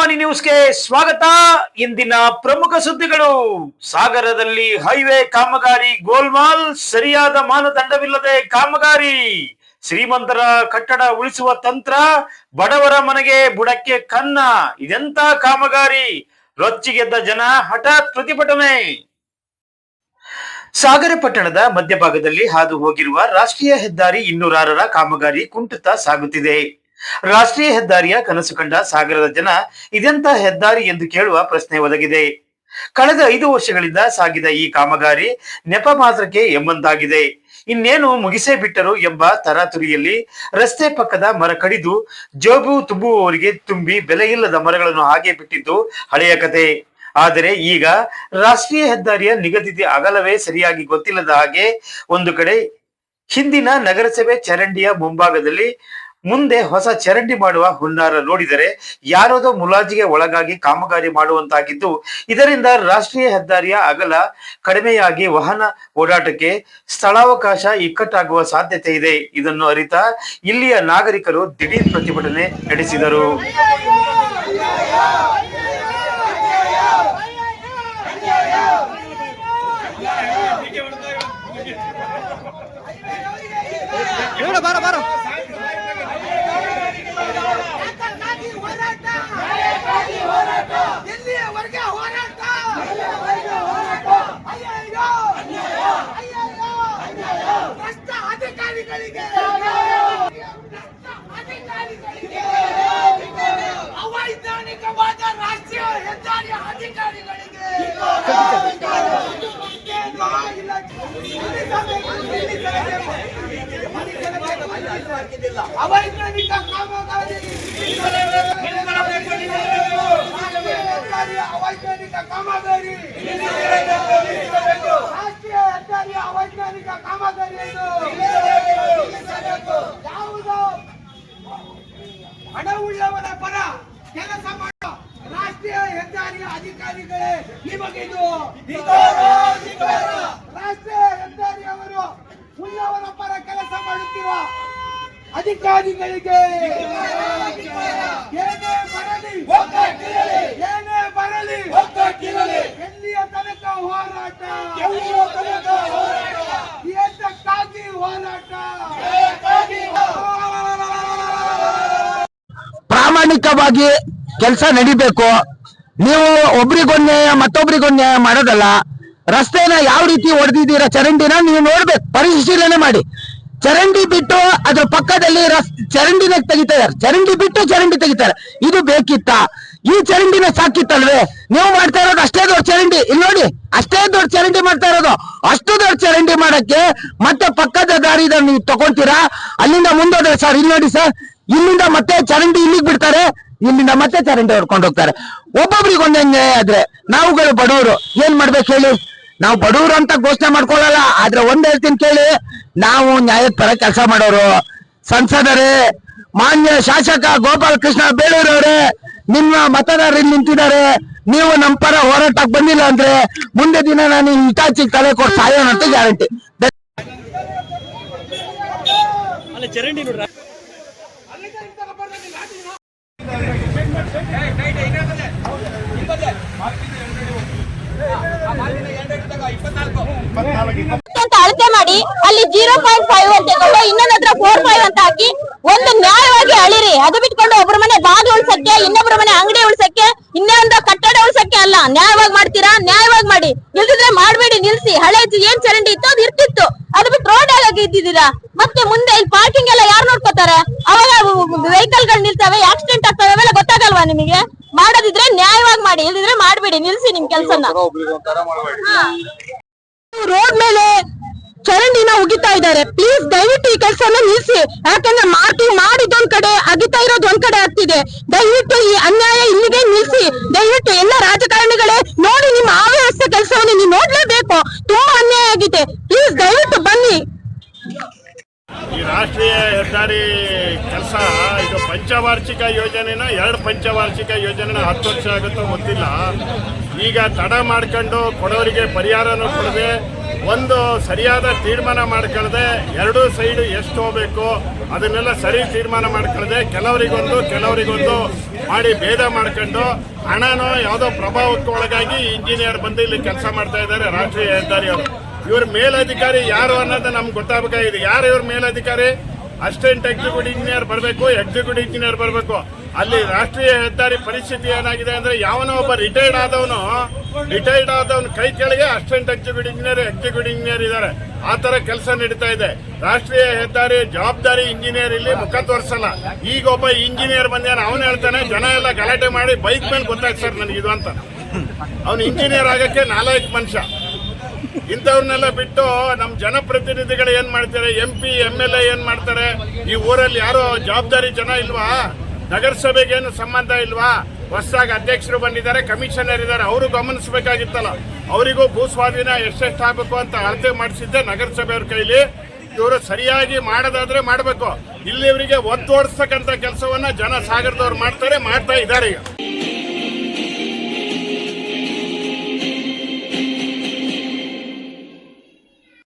ಅಭಿಮಾನಿ ನ್ಯೂಸ್ಗೆ ಸ್ವಾಗತ. ಇಂದಿನ ಪ್ರಮುಖ ಸುದ್ದಿಗಳು. ಸಾಗರದಲ್ಲಿ ಹೈವೇ ಕಾಮಗಾರಿ ಗೋಲ್ಮಾಲ್ ಸರಿಯಾದ ಮಾನದಂಡವಿಲ್ಲದೆ ಕಾಮಗಾರಿ. ಶ್ರೀಮಂತರ ಕಟ್ಟಡ ಉಳಿಸುವ ತಂತ್ರ ಬಡವರ ಮನೆಗೆ ಬುಡಕ್ಕೆ ಕನ್ನ. ಇದೆಂತ ಕಾಮಗಾರಿ? ರೊಚ್ಚಿಗೆದ್ದ ಜನ ಹಠಾತ್ ಪ್ರತಿಭಟನೆ. ಸಾಗರ ಪಟ್ಟಣದ ಮಧ್ಯಭಾಗದಲ್ಲಿ ಹಾದು ಹೋಗಿರುವ ರಾಷ್ಟ್ರೀಯ ಹೆದ್ದಾರಿ ಇನ್ನೂರಾರರ ಕಾಮಗಾರಿ ಕುಂಟುತ್ತಾ ಸಾಗುತ್ತಿದೆ. ರಾಷ್ಟ್ರೀಯ ಹೆದ್ದಾರಿಯ ಕನಸು ಕಂಡ ಸಾಗರದ ಜನ ಇದೆಂತ ಹೆದ್ದಾರಿ ಎಂದು ಕೇಳುವ ಪ್ರಶ್ನೆ ಒದಗಿದೆ. ಕಳೆದ ಐದು ವರ್ಷಗಳಿಂದ ಸಾಗಿದ ಈ ಕಾಮಗಾರಿ ನೆಪ ಮಾತ್ರಕ್ಕೆ ಎಂಬಂತಾಗಿದೆ. ಇನ್ನೇನು ಮುಗಿಸೇ ಬಿಟ್ಟರು ಎಂಬ ತರಾತುರಿಯಲ್ಲಿ ರಸ್ತೆ ಪಕ್ಕದ ಮರ ಕಡಿದು ಜೋಬು ತುಂಬುವವರಿಗೆ ತುಂಬಿ ಬೆಲೆಯಿಲ್ಲದ ಮರಗಳನ್ನು ಹಾಗೆ ಬಿಟ್ಟಿದ್ದು ಹಳೆಯ ಕತೆ. ಆದರೆ ಈಗ ರಾಷ್ಟ್ರೀಯ ಹೆದ್ದಾರಿಯ ನಿಗದಿತ ಅಗಲವೇ ಸರಿಯಾಗಿ ಗೊತ್ತಿಲ್ಲದ ಹಾಗೆ ಒಂದು ಕಡೆ ಹಿಂದಿನ ನಗರಸಭೆ ಚರಂಡಿಯ ಮುಂಭಾಗದಲ್ಲಿ ಮುಂದೆ ಹೊಸ ಚರಂಡಿ ಮಾಡುವ ಹುನ್ನಾರ ನೋಡಿದರೆ ಯಾರೋದೋ ಮುಲಾಜಿಗೆ ಒಳಗಾಗಿ ಕಾಮಗಾರಿ ಮಾಡುವಂತಾಗಿದ್ದು, ಇದರಿಂದ ರಾಷ್ಟ್ರೀಯ ಹೆದ್ದಾರಿಯ ಅಗಲ ಕಡಿಮೆಯಾಗಿ ವಾಹನ ಓಡಾಟಕ್ಕೆ ಸ್ಥಳಾವಕಾಶ ಇಕ್ಕಟ್ಟಾಗುವ ಸಾಧ್ಯತೆ ಇದೆ. ಇದನ್ನು ಅರಿತ ಇಲ್ಲಿಯ ನಾಗರಿಕರು ದಿಢೀರ್ ಪ್ರತಿಭಟನೆ ನಡೆಸಿದರು. ಬಾರ ಬಾರ. ಅವೈಜ್ಞಾನಿಕ ಅವೈಜ್ಞಾನಿಕ ಕಾಮಗಾರಿ ರಾಷ್ಟ್ರೀಯ ಹೆದ್ದಾರಿಯ ಅವೈಜ್ಞಾನಿಕ ಕಾಮಗಾರಿ ಯಾವುದೋ ಹಣವುಳ್ಳವರ ಪರ ಕೆಲಸ ಮಾಡೋ ರಾಷ್ಟ್ರೀಯ ಹೆದ್ದಾರಿಯ ಅಧಿಕಾರಿಗಳೇ ನಿಮಗಿದು ರಾಷ್ಟ್ರೀಯ ಹೆದ್ದಾರಿಯವರು ಉಳ್ಳವರ ಅಧಿಕಾರಿಗಳಿಗೆ ಏನೇ ಬರಲಿ ಏನೇ ಬರಲಿ, ಎಲ್ಲಿಯ ತನಕ ಹೋರಾಟ? ಏತಕ್ಕಾಗಿ ಹೋರಾಟ. ಪ್ರಾಮಾಣಿಕವಾಗಿ ಕೆಲಸ ನಡಿಬೇಕು. ನೀವು ಒಬ್ರಿಗೊಂದ್ ನ್ಯಾಯ ಮಾಡೋದಲ್ಲ. ರಸ್ತೆನ ಯಾವ ರೀತಿ ಹೊಡೆದಿದ್ದೀರಾ ಚರಂಡಿನ ನೀವು ನೋಡ್ಬೇಕು. ಪರಿಶೀಲನೆ ಮಾಡಿ. ಚರಂಡಿ ಬಿಟ್ಟು ಅದ್ರ ಪಕ್ಕದಲ್ಲಿ ಚರಂಡಿನ ತೆಗಿತಾರೆ. ಚರಂಡಿ ಬಿಟ್ಟು ಚರಂಡಿ ತೆಗಿತಾರೆ. ಇದು ಬೇಕಿತ್ತ? ಈ ಚರಂಡಿನ ಸಾಕಿತ್ತಲ್ವೇ? ನೀವು ಮಾಡ್ತಾ ಇರೋದು ಅಷ್ಟೇ ದೊಡ್ಡ ಚರಂಡಿ. ಇಲ್ಲಿ ನೋಡಿ, ಅಷ್ಟೇ ದೊಡ್ಡ ಚರಂಡಿ ಮಾಡ್ತಾ ಇರೋದು. ಅಷ್ಟು ದೊಡ್ಡ ಚರಂಡಿ ಮಾಡಕ್ಕೆ ಮತ್ತೆ ಪಕ್ಕದ ದಾರಿ ನೀವು ತಗೊಳ್ತೀರಾ ಅಲ್ಲಿಂದ ಮುಂದೋದ್ರೆ ಸರ್, ಇಲ್ಲಿ ನೋಡಿ ಸರ್, ಇಲ್ಲಿಂದ ಮತ್ತೆ ಚರಂಡಿ ಇಲ್ಲಿಗೆ ಬಿಡ್ತಾರೆ. ಇಲ್ಲಿಂದ ಮತ್ತೆ ಚರಂಡಿ ಹೊಡ್ಕೊಂಡು ಹೋಗ್ತಾರೆ. ಒಬ್ಬೊಬ್ರಿಗೆ ಒಂದೇ ನ್ಯಾಯ ಆದ್ರೆ ನಾವುಗಳು ಬಡವರು. ಏನ್ ಮಾಡ್ಬೇಕು ಹೇಳಿ? ನಾವು ಬಡವರು ಅಂತ ಘೋಷಣೆ ಮಾಡ್ಕೊಳ್ಳಲ್ಲ, ಆದ್ರೆ ಒಂದ್ ಹೇಳ್ತೀನಿ ಕೇಳಿ. ನಾವು ನ್ಯಾಯದ ಪರ ಕೆಲಸ ಮಾಡೋರು ಸಂಸದರೇ ಮಾನ್ಯ ಶಾಸಕ ಗೋಪಾಲ ಕೃಷ್ಣ ಬೇಳೂರವ್ರೆ ನಿಮ್ಮ ಮತದಾರರು ನಿಂತಿದ್ದಾರೆ ನೀವು ನಮ್ಮ ಪರ ಹೋರಾಟಕ್ಕೆ ಬಂದಿಲ್ಲ ಅಂದ್ರೆ ಮುಂದೆ ದಿನ ನಾನು ಹಿಟಾಚಿ ತಲೆ ಕೊಟ್ಟು ಸಾಯೋಣ ಅಂತ ಗ್ಯಾರಂಟಿ ಅಂತ ಮಾಡಿ ಅಲ್ಲಿ ಜೀರೋ ಪಾಯಿಂಟ್ ಫೈವ್ ಅಂತ ಇನ್ನೊಂದ್ ಹತ್ರ ಫೋರ್ ಫೈವ್ ಅಂತ ಹಾಕಿ ಒಂದು ನ್ಯಾಯವಾಗಿ ಅಳಿರಿ. ಅದು ಬಿಟ್ಕೊಂಡು ಒಬ್ಬರ ಮನೆ ಬಾಗಿಲು ಉಳ್ಸಕ್ಕೆ ಇನ್ನೊಬ್ಬರ ಮನೆ ಅಂಗಡಿ ಉಳ್ಸಕ್ಕೆ ಒಂದು ಕಟ್ಟಡ ಉಳ್ಸಕ್ಕೆ ಅಲ್ಲ. ನ್ಯಾಯವಾಗಿ ಮಾಡ್ತೀರಾ? ನ್ಯಾಯವಾಗಿ ಮಾಡಿ. ಇಲ್ದಿದ್ರೆ ಮಾಡ್ಬೇಡಿ ನಿಲ್ಸಿ. ಹಳೆ ಏನ್ ಚರಂಡಿ ಇತ್ತು ಅದು ಇರ್ತಿತ್ತು. ಅದು ಬಿಟ್ಟು ರೋಡ್ ಆಗಿ ಇದ್ದಿದ್ದೀರಾ? ಮತ್ತೆ ಮುಂದೆ ಇಲ್ಲಿ ಪಾರ್ಕಿಂಗ್ ಎಲ್ಲ ಯಾರು ನೋಡ್ಕೋತಾರೆ? ಅವಾಗ ವೆಹಿಕಲ್ಗಳು ನಿಲ್ತವೆ ಆಕ್ಸಿಡೆಂಟ್ ಆಗ್ತವೆ ಅವೆಲ್ಲ ಗೊತ್ತಾಗಲ್ವಾ ನಿಮಗೆ? ಮಾಡೋದಿದ್ರೆ ನ್ಯಾಯವಾಗಿ ಮಾಡಿ ಇಲ್ದಿದ್ರೆ ಮಾಡ್ಬೇಡಿ. ನಿಲ್ಸಿ ನಿಮ್ ಕೆಲ್ಸನ. ರೋಡ್ ಮೇಲೆ ಚರಂಡಿನ ಉಗಿತಾ ಇದ್ದಾರೆ. ಪ್ಲೀಸ್ ದಯವಿಟ್ಟು ಈ ಕೆಲಸನ ನಿಲ್ಸಿ ಯಾಕಂದ್ರೆ ಮಾರ್ಕಿಂಗ್ ಮಾಡಿದೊಂದ್ ಕಡೆ ಅಗಿತಾ ಇರೋದು ಒಂದ್ ಕಡೆ ಆಗ್ತಿದೆ. ದಯವಿಟ್ಟು ಈ ಅನ್ಯಾಯ ಇಲ್ಲಿಗೆ ನಿಲ್ಸಿ ದಯವಿಟ್ಟು ಎಲ್ಲ ರಾಜಕಾರಣಿಗಳೇ ನೋಡಿ ನಿಮ್ಮ ಅವ್ಯವಸ್ಥೆ ಕೆಲಸವನ್ನು ನೀವು ನೋಡ್ಲೇಬೇಕು. ತುಂಬಾ ಅನ್ಯಾಯ ಆಗಿದೆ ಪ್ಲೀಸ್ ದಯವಿಟ್ಟು ಬನ್ನಿ ಈ ರಾಷ್ಟ್ರೀಯ ಹೆದ್ದಾರಿ ಕೆಲಸ ಇದು ಪಂಚವಾರ್ಷಿಕ ಯೋಜನೆನ, ಎರಡು ಪಂಚವಾರ್ಷಿಕ ಯೋಜನೆನ ಹತ್ತು ವರ್ಷ ಆಗುತ್ತೋ ಗೊತ್ತಿಲ್ಲ. ಈಗ ತಡ ಮಾಡ್ಕೊಂಡು ಕೊಡೋರಿಗೆ ಪರಿಹಾರನೂ ಕೊಡದೆ, ಒಂದು ಸರಿಯಾದ ತೀರ್ಮಾನ ಮಾಡ್ಕೊಳ್ಳದೆ ಎರಡೂ ಸೈಡು ಎಷ್ಟು ಹೋಗಬೇಕು, ಅದನ್ನೆಲ್ಲ ಸರಿ ತೀರ್ಮಾನ ಮಾಡ್ಕೊಳ್ಳದೆ ಕೆಲವರಿಗೊಂದು ಕೆಲವರಿಗೊಂದು ಮಾಡಿ ಭೇದ ಮಾಡ್ಕೊಂಡು, ಹಣನೋ ಯಾವುದೋ ಪ್ರಭಾವಕ್ಕೆ ಒಳಗಾಗಿ ಇಂಜಿನಿಯರ್ ಬಂದು ಇಲ್ಲಿ ಕೆಲಸ ಮಾಡ್ತಾ ಇದ್ದಾರೆ ರಾಷ್ಟ್ರೀಯ ಹೆದ್ದಾರಿಯವರು. ಇವ್ರ ಮೇಲಧಿಕಾರಿ ಯಾರು ಅನ್ನೋದು ನಮ್ಗೆ ಗೊತ್ತಾಗಬೇಕಾಗಿದೆ. ಯಾರು ಇವ್ರ ಮೇಲಧಿಕಾರಿ? ಅಸಿಸ್ಟೆಂಟ್ ಎಕ್ಸಿಕ್ಯೂಟಿವ್ ಇಂಜಿನಿಯರ್ ಬರಬೇಕು ಎಕ್ಸಿಕ್ಯೂಟಿವ್ ಇಂಜಿನಿಯರ್ ಬರಬೇಕು. ಅಲ್ಲಿ ರಾಷ್ಟ್ರೀಯ ಹೆದ್ದಾರಿ ಪರಿಸ್ಥಿತಿ ಏನಾಗಿದೆ ಅಂದ್ರೆ ಯಾವನೋ ಒಬ್ಬ ರಿಟೈರ್ಡ್ ಆದವನು ರಿಟೈರ್ಡ್ ಆದವನ ಕೈ ಕೆಳಗೆ assistant executive engineer executive engineer ಇದ್ದಾರೆ. ಆ ತರ ಕೆಲಸ ನಡೀತಾ ಇದೆ. ರಾಷ್ಟ್ರೀಯ ಹೆದ್ದಾರಿ ಜವಾಬ್ದಾರಿ ಇಂಜಿನಿಯರ್ ಇಲ್ಲಿ ಮುಖ ತೋರಿಸಲ್ಲ. ಈಗ ಒಬ್ಬ ಇಂಜಿನಿಯರ್ ಬಂದ್ಯಾನ, ಅವನು ಹೇಳ್ತಾನೆ, ಜನ ಎಲ್ಲ ಗಲಾಟೆ ಮಾಡಿ ಬೈಕ್ ಮೇಲೆ ಗೊತ್ತಾಯ್ತು ಸರ್ ನನಗೆ ಇದು ಅಂತ. ಅವನು ಇಂಜಿನಿಯರ್ ಆಗಕ್ಕೆ ನಾಲ್ಕು ಮನುಷ್ಯ. ಇಂಥವ್ರನ್ನೆಲ್ಲ ಬಿಟ್ಟು ನಮ್ಮ ಜನಪ್ರತಿನಿಧಿಗಳು ಏನು ಮಾಡ್ತಾರೆ? M P M L A ಏನು ಮಾಡ್ತಾರೆ? ಈ ಊರಲ್ಲಿ ಯಾರೋ ಜವಾಬ್ದಾರಿ ಜನ ಇಲ್ವಾ? ನಗರಸಭೆಗೇನು ಸಂಬಂಧ ಇಲ್ವಾ? ಹೊಸದಾಗಿ ಅಧ್ಯಕ್ಷರು ಬಂದಿದ್ದಾರೆ, ಕಮಿಷನರ್ ಇದ್ದಾರೆ, ಅವರು ಗಮನಿಸಬೇಕಾಗಿತ್ತಲ್ಲ. ಅವರಿಗೂ ಭೂ ಸ್ವಾಧೀನ ಎಷ್ಟೆಷ್ಟು ಆಗಬೇಕು ಅಂತ ಅಳತೆ ಮಾಡಿಸಿದ್ದೆ ನಗರಸಭೆಯವ್ರ ಕೈಲಿ. ಇವರು ಸರಿಯಾಗಿ ಮಾಡೋದಾದ್ರೆ ಮಾಡಬೇಕು. ಇಲ್ಲಿ ಇವರಿಗೆ ಒತ್ತೋಡಿಸ್ತಕ್ಕಂಥ ಕೆಲಸವನ್ನ ಜನ ಸಾಗರದವ್ರು ಮಾಡ್ತಾರೆ, ಮಾಡ್ತಾ ಇದ್ದಾರೆ ಈಗ.